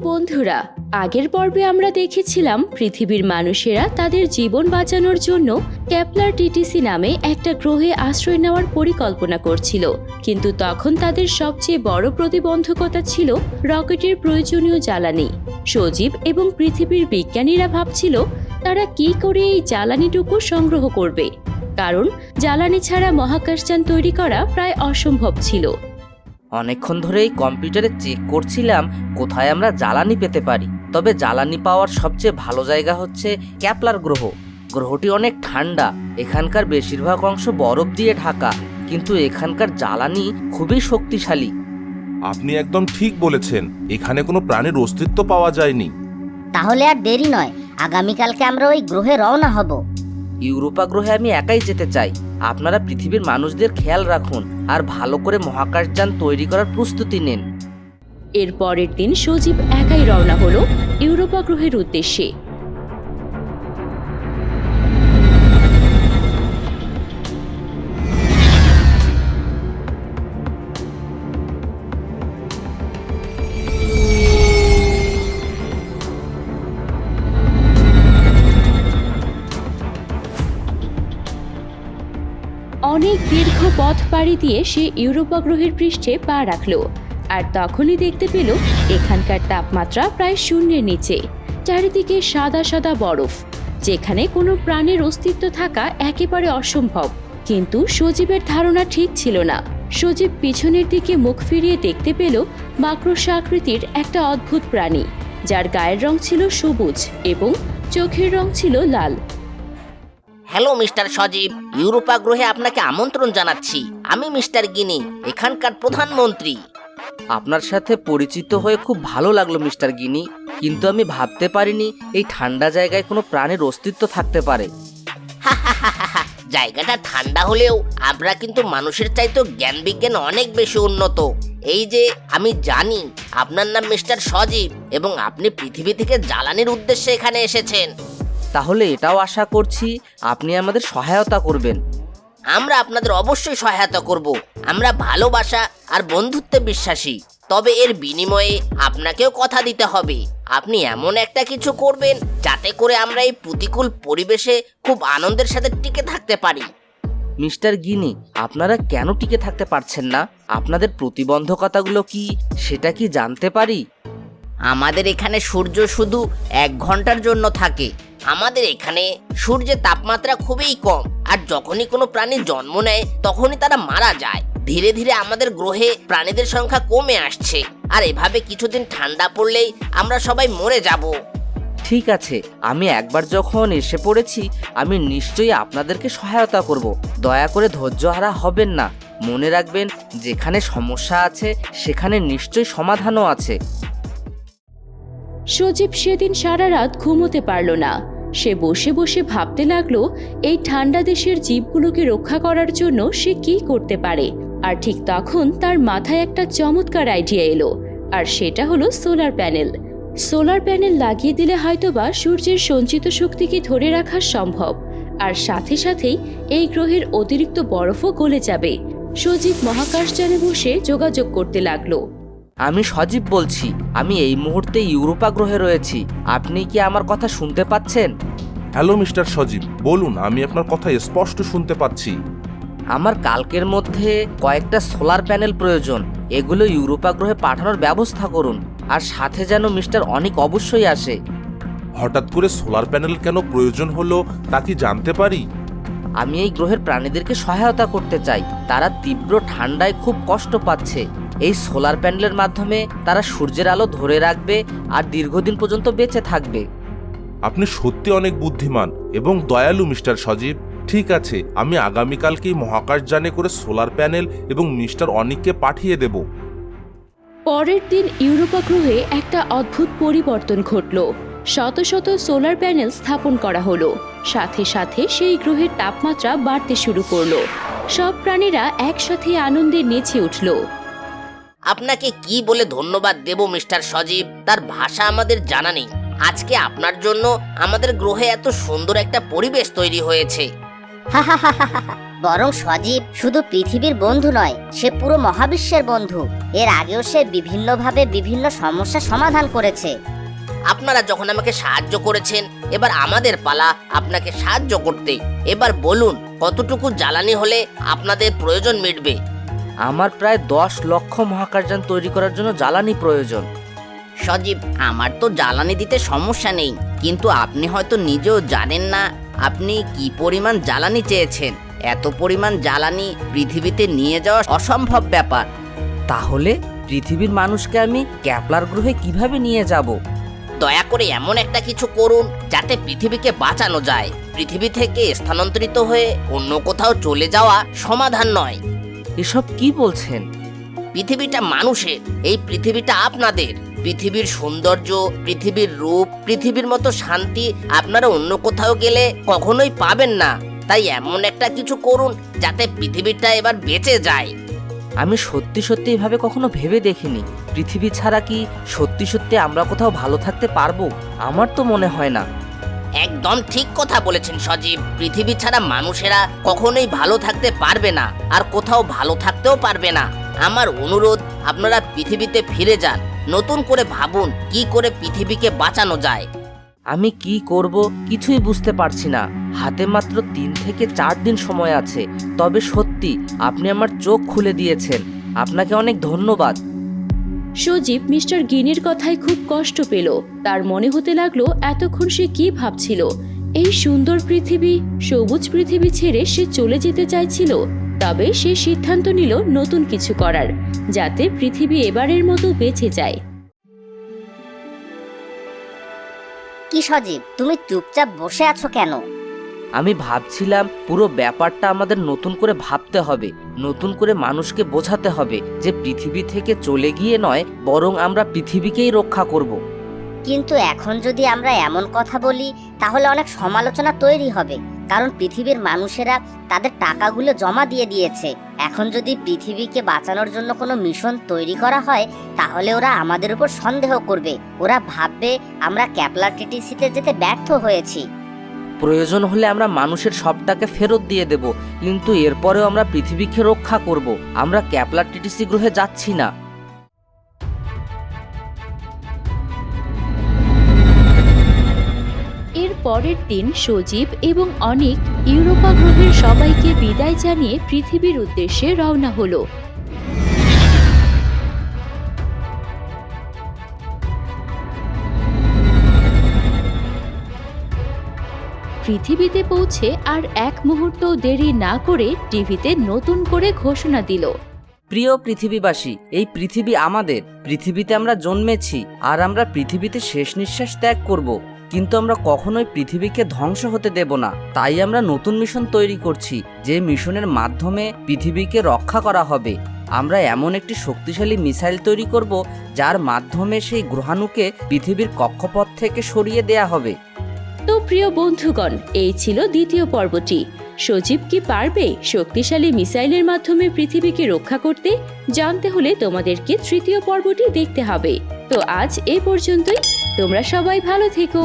বন্ধুরা, আগের পর্বে আমরা দেখেছিলাম পৃথিবীর মানুষেরা তাদের জীবন বাঁচানোর জন্য ক্যাপলার টিটিসি নামে একটা গ্রহে আশ্রয় নেওয়ার পরিকল্পনা করছিল। কিন্তু তখন তাদের সবচেয়ে বড় প্রতিবন্ধকতা ছিল রকেটের প্রয়োজনীয় জ্বালানি। সজীব এবং পৃথিবীর বিজ্ঞানীরা ভাবছিল, তারা কি করে এই জ্বালানিটুকু সংগ্রহ করবে? কারণ জ্বালানি ছাড়া মহাকাশযান তৈরি করা প্রায় অসম্ভব ছিল। অনেকক্ষণ ধরেই কম্পিউটারে চেক করছিলাম কোথায় আমরা জ্বালানি পেতে পারি। তবে জ্বালানি পাওয়ার সবচেয়ে ভালো জায়গা হচ্ছে ক্যাপলার গ্রহ। গ্রহটি অনেক ঠান্ডা এখানকার বেশিরভাগ অংশ বরফ দিয়ে ঢাকা কিন্তু এখানকার জ্বালানি খুবই শক্তিশালী। আপনি একদম ঠিক বলেছেন এখানে কোনো প্রাণীর অস্তিত্ব পাওয়া যায়নি। তাহলে আর দেরি নয় আগামীকালকে আমরা ওই গ্রহে রওনা হব। ইউরোপা গ্রহে আমি একাই যেতে চাই। আপনারা পৃথিবীর মানুষদের খেয়াল রাখুন আর ভালো করে মহাকাশযান তৈরি করার প্রস্তুতি নিন। এর পরের দিন সজীব একাই রওনা হলো ইউরোপা গ্রহের উদ্দেশ্যে। অনেক দীর্ঘ পথ পাড়ি দিয়ে সে ইউরোপা গ্রহের পৃষ্ঠে পা রাখল। আর তখনই দেখতে পেল, এখানকার তাপমাত্রা প্রায় শূন্যের নিচে, চারিদিকে সাদা সাদা বরফ, যেখানে কোনো প্রাণের অস্তিত্ব থাকা একেবারে অসম্ভব। কিন্তু সজীবের ধারণা ঠিক ছিল না। সজীব পিছনের দিকে মুখ ফিরিয়ে দেখতে পেল মাকড়সা আকৃতির একটা অদ্ভুত প্রাণী, যার গায়ের রং ছিল সবুজ এবং চোখের রং ছিল লাল। Hello mister Sajib. ইউরোপা গ্রহে আপনাকে আমন্ত্রণ জানাচ্ছি। আমি মিস্টার গিনি এখানকার প্রধানমন্ত্রী। আপনার সাথে পরিচিত হয়ে খুব ভালো লাগল মিস্টার গিনি। কিন্তু আমি ভাবতে পারিনি এই ঠান্ডা জায়গায় কোনো প্রাণের অস্তিত্ব থাকতে পারে। জায়গাটা ঠান্ডা হলেও আমরা কিন্তু মানুষের চাইতে জ্ঞান বিজ্ঞান অনেক বেশি উন্নত। এই যে আমি জানি আপনার নাম মিস্টার সজীব এবং আপনি পৃথিবী থেকে জ্বালানির উদ্দেশ্যে এখানে এসেছেন। তাহলে এটাও আশা করছি আপনি আমাদের সহায়তা করবেন। আমরা আপনাদের অবশ্যই সহায়তা করব। আমরা ভালোবাসা আর বন্ধুত্বে বিশ্বাসী। তবে এর বিনিময়ে আপনাকেও কথা দিতে হবে। আপনি এমন একটা কিছু করবেন যাতে করে আমরা এই প্রতিকূল পরিবেশে খুব আনন্দের সাথে টিকে থাকতে পারি। মিস্টার গিনি আপনারা কেন টিকে থাকতে পারছেন না? আপনাদের প্রতিবন্ধকতাগুলো কি সেটা কি জানতে পারি? আমাদের এখানে সূর্য শুধু এক ঘণ্টার জন্য থাকে। আমাদের এখানে সূর্যের তাপমাত্রা খুবই কম, আর যখনই কোনো প্রাণী জন্ম নেয়, তখনই তারা মারা যায়। ধীরে ধীরে আমাদের গ্রহে প্রাণীদের সংখ্যা কমে আসছে, আর এভাবে কিছুদিন ঠান্ডা পড়লেই আমরা সবাই মরে যাব। ঠিক আছে, আমি একবার যখন এসে পড়েছি, আমি নিশ্চয়ই আপনাদেরকে সহায়তা করব। দয়া করে ধৈর্যহারা হবেন না। মনে রাখবেন, যেখানে সমস্যা আছে, সেখানে নিশ্চয়ই সমাধানও আছে। সজীব সেদিন সারা রাত ঘুমোতে পারল না। সে বসে বসে ভাবতে লাগল, এই ঠান্ডা দেশের জীবগুলোকে রক্ষা করার জন্য সে কি করতে পারে। আর ঠিক তখন তার মাথায় একটা চমৎকার আইডিয়া এলো, আর সেটা হলো সোলার প্যানেল সোলার প্যানেল লাগিয়ে দিলে হয়তোবা সূর্যের সঞ্চিত শক্তিকে ধরে রাখা সম্ভব। আর সাথে সাথেই এই গ্রহের অতিরিক্ত বরফও গলে যাবে। সজীব মহাকাশযানে বসে যোগাযোগ করতে লাগল। আমি সজীব বলছি আমি এই মুহূর্তে ইউরোপা গ্রহে রয়েছি। আপনি কি আমার কথা শুনতে পাচ্ছেন? হ্যালো মিস্টার সজীব বলুন আমি আপনার কথা স্পষ্ট শুনতে পাচ্ছি। আমার কালকের মধ্যে কয়েকটা সোলার প্যানেল প্রয়োজন এগুলো ইউরোপা গ্রহে পাঠানোর ব্যবস্থা করুন আর সাথে যেন মিস্টার অনেক অবশ্যই আসে। হঠাৎ করে সোলার প্যানেল কেন প্রয়োজন হলো তা কি জানতে পারি? আমি এই গ্রহের প্রাণীদেরকে সহায়তা করতে চাই তারা তীব্র ঠান্ডায় খুব কষ্ট পাচ্ছে। এই সোলার প্যানেলের মাধ্যমে তারা সূর্যের আলো ধরে রাখবে আর দীর্ঘদিন পর্যন্ত বেঁচে থাকবে। আপনি সত্যি অনেক বুদ্ধিমান এবং দয়ালু মিস্টার সজীব। ঠিক আছে আমি আগামীকালকেই মহাকাশযানে করে সোলার প্যানেল এবং মিস্টার অনিককে পাঠিয়ে দেব। পরের দিন ইউরোপা গ্রহে একটা অদ্ভুত পরিবর্তন ঘটল। শত শত সোলার প্যানেল স্থাপন করা হলো। সাথে সাথে সেই গ্রহের তাপমাত্রা বাড়তে শুরু করল। সব প্রাণীরা একসাথে আনন্দে নেচে উঠল। আপনাকে কি বলে ধন্যবাদ দেব মিস্টার সজীব? তার ভাষা আমাদের জানা নেই। আজকে আপনার জন্য আমাদের গ্রহে এত সুন্দর একটা পরিবেশ তৈরি হয়েছে। বরং সজীব শুধু পৃথিবীর বন্ধু নয় সে পুরো মহাবিশ্বের বন্ধু। এর আগেও সে বিভিন্নভাবে বিভিন্ন সমস্যা সমাধান করেছে। আপনারা যখন আমাকে সাহায্য করেছেন এবার আমাদের পালা আপনাকে সাহায্য করতে। এবার বলুন কতটুকু জ্বালানি হলে আপনাদের প্রয়োজন মিটবে? আমার প্রায় দশ লক্ষ মহাকাশযান তৈরি করার জন্য জ্বালানি প্রয়োজন। সজীব আমার তো জ্বালানি দিতে সমস্যা নেই কিন্তু আপনি হয়তো নিজেও জানেন না আপনি কি পরিমাণ জ্বালানি চেয়েছেন। এত পরিমাণ জ্বালানি পৃথিবীতে নিয়ে যাওয়া অসম্ভব ব্যাপার। তাহলে পৃথিবীর মানুষকে আমি ক্যাপলার গ্রহে কীভাবে নিয়ে যাব? দয়া করে এমন একটা কিছু করুন যাতে পৃথিবীকে বাঁচানো যায়। পৃথিবী থেকে স্থানান্তরিত হয়ে অন্য কোথাও চলে যাওয়া সমাধান নয়। এসব কি বলছেন? পৃথিবীটা মানুষের এই পৃথিবীটা আপনাদের। পৃথিবীর সৌন্দর্য পৃথিবীর রূপ পৃথিবীর মতো শান্তি আপনারা অন্য কোথাও গেলে কখনোই পাবেন না। তাই এমন একটা কিছু করুন যাতে পৃথিবীটা এবার বেঁচে যায়। আমি সত্যি সত্যি এভাবে কখনো ভেবে দেখিনি। পৃথিবী ছাড়া কি সত্যি সত্যি আমরা কোথাও ভালো থাকতে পারব? আমার তো মনে হয় না। একদম ঠিক কথা বলেছেন সজীব। পৃথিবী ছাড়া মানুষেরা কখনোই ভালো থাকতে পারবে না, আর কোথাও ভালো থাকতেও পারবে না। আমার অনুরোধ, আপনারা পৃথিবীতে ফিরে যান, নতুন করে ভাবুন কি করে পৃথিবীকে বাঁচানো যায়। আমি কি করব কিছুই বুঝতে পারছি না। হাতে মাত্র তিন থেকে চার দিন সময় আছে। তবে সত্যি, আপনি আমার চোখ খুলে দিয়েছেন। আপনাকে অনেক ধন্যবাদ। সজীব মিস্টার গিনির কথায় খুব কষ্ট পেল। তার মনে হতে লাগল, এতক্ষণ সে কি ভাবছিল? এই সুন্দর পৃথিবী, সবুজ পৃথিবী ছেড়ে সে চলে যেতে চাইছিল, তবে সে সিদ্ধান্ত নিল নতুন কিছু করার, যাতে পৃথিবী এবারের মতো বেঁচে যায়। কি সজীব, তুমি চুপচাপ বসে আছো কেন? আমি ভাবছিলাম পুরো ব্যাপারটা আমাদের নতুন করে ভাবতে হবে, নতুন করে মানুষকে বোঝাতে হবে যে পৃথিবী থেকে চলে গিয়ে নয়, বরং আমরা পৃথিবীকেই রক্ষা করব। কিন্তু এখন যদি আমরা এমন কথা বলি, তাহলে অনেক সমালোচনা তৈরি হবে, কারণ পৃথিবীর মানুষেরা তাদের টাকাগুলো জমা দিয়ে দিয়েছে এখন যদি পৃথিবীকে বাঁচানোর জন্য কোনো মিশন তৈরি করা হয়, তাহলে ওরা আমাদের উপর সন্দেহ করবে, ওরা ভাববে আমরা ক্যাপলার টিটিসিতে যেতে ব্যর্থ হয়েছি প্রয়োজন হলে আমরা মানুষের সবটাকে ফেরত দিয়ে দেব, কিন্তু এরপরেও আমরা পৃথিবীকে রক্ষা করব। আমরা ক্যাপলার টিটিসি গ্রহে যাচ্ছি না। পরের দিন সজীব এবং অনেক ইউরোপা গ্রহের সবাইকে বিদায় জানিয়ে পৃথিবীর উদ্দেশ্যে রওনা হলো। পৃথিবীতে পৌঁছে আর এক মুহূর্ত দেরি না করে টিভিতে নতুন করে ঘোষণা দিল। প্রিয় পৃথিবীবাসী, এই পৃথিবী আমাদের। পৃথিবীতে আমরা জন্মেছি আর আমরা পৃথিবীতে শেষ নিঃশ্বাস ত্যাগ করব। কিন্তু আমরা কখনোই পৃথিবীকে ধ্বংস হতে দেব না। তাই আমরা নতুন মিশন তৈরি করছি, যে মিশনের মাধ্যমে পৃথিবীকে রক্ষা করা হবে। আমরা এমন একটি শক্তিশালী মিসাইল তৈরি করব, যার মাধ্যমে সেই গ্রহাণুকে পৃথিবীর কক্ষপথ থেকে সরিয়ে দেয়া হবে। তো প্রিয় বন্ধুগণ, এই ছিল দ্বিতীয় পর্বটি। সজীব কি পারবে শক্তিশালী মিসাইলের মাধ্যমে পৃথিবীকে রক্ষা করতে? জানতে হলে তোমাদেরকে তৃতীয় পর্বটি দেখতে হবে। তো আজ এ পর্যন্তই। তোমরা সবাই ভালো থেকো।